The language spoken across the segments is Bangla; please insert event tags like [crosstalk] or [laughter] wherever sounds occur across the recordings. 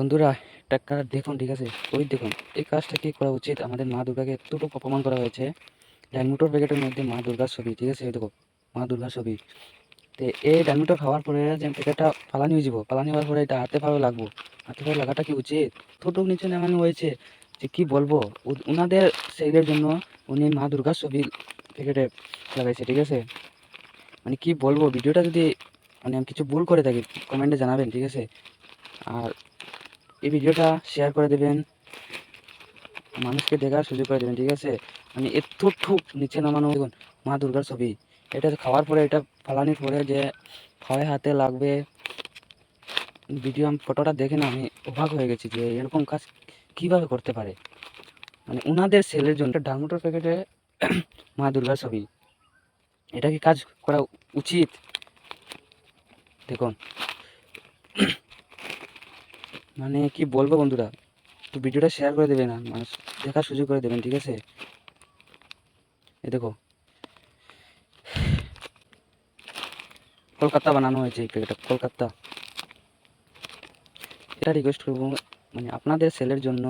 বন্ধুরা, একটা কাজ দেখুন, ঠিক আছে? ওই দেখুন, এই কাজটা কি করা উচিত? আমাদের মা দুর্গাকে এতটুকু অপমান করা হয়েছে। ডায়মোটর প্যাকেটের মধ্যে মা দুর্গার ছবি, ঠিক আছে? দেখো, মা দুর্গার ছবি। তো এই ডায়মোটর খাওয়ার পরে যে প্যাকেটটা পালানি হয়ে যাব। পালানি হওয়ার পরে এটা হাতে পাবে লাগবো। হাতে পাবে লাগাটা কি উচিত? ছোটো নিচে নামানো হয়েছে। যে কি বলব? ওনাদের সেইদের জন্য উনি মা দুর্গার ছবি প্যাকেটে লাগাইছে, ঠিক আছে? মানে কি বলব? ভিডিওটা যদি মানে আমি কিছু ভুল করে থাকি, কমেন্টে জানাবেন, ঠিক আছে? আর এই ভিডিওটা শেয়ার করে দেবেন। মানুষকে দেখার সুযোগ করে দেবেন, ঠিক আছে? মানে এতটুক নিচে নামানো, দেখুন, মা দুর্গার ছবি। এটা খাওয়ার পরে, এটা ফালানির পরে যে খাওয়ায় হাতে লাগবে। ভিডিও আমি, ফটোটা দেখে না, আমি অবাক হয়ে গেছি যে এরকম কাজ কীভাবে করতে পারে? মানে উনাদের সেলের জন্য ডালমোটর প্যাকেটে [clears throat] মা দুর্গার ছবি। এটা কি কাজ করা উচিত? দেখুন মানে কি বলব বন্ধুরা, তো ভিডিওটা শেয়ার করে দেবেন মানুষ দেখার সুযোগ করে দেবেন, ঠিক আছে? এ দেখো, কলকাতা বানানো হয়েছে এই প্যাকেটটা কলকাতা। এটা রিকোয়েস্ট করব মানে আপনাদের সেলের জন্য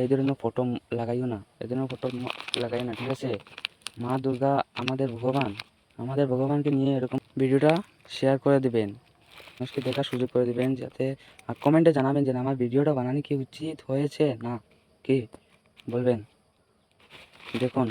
এই ধরনের ফটো লাগাইও না, এই ধরনের ফটো লাগাইও না, ঠিক আছে? মা দুর্গা আমাদের ভগবান, আমাদের ভগবানকে নিয়ে এরকম ভিডিওটা শেয়ার করে দেবেন। মানুষকে দেখার সুযোগ করে দেবেন যাতে আর কমেন্টে জানাবেন যে আমার ভিডিওটা বানানো কি উচিত হয়েছে? না, কি? বলবেন। দেখুন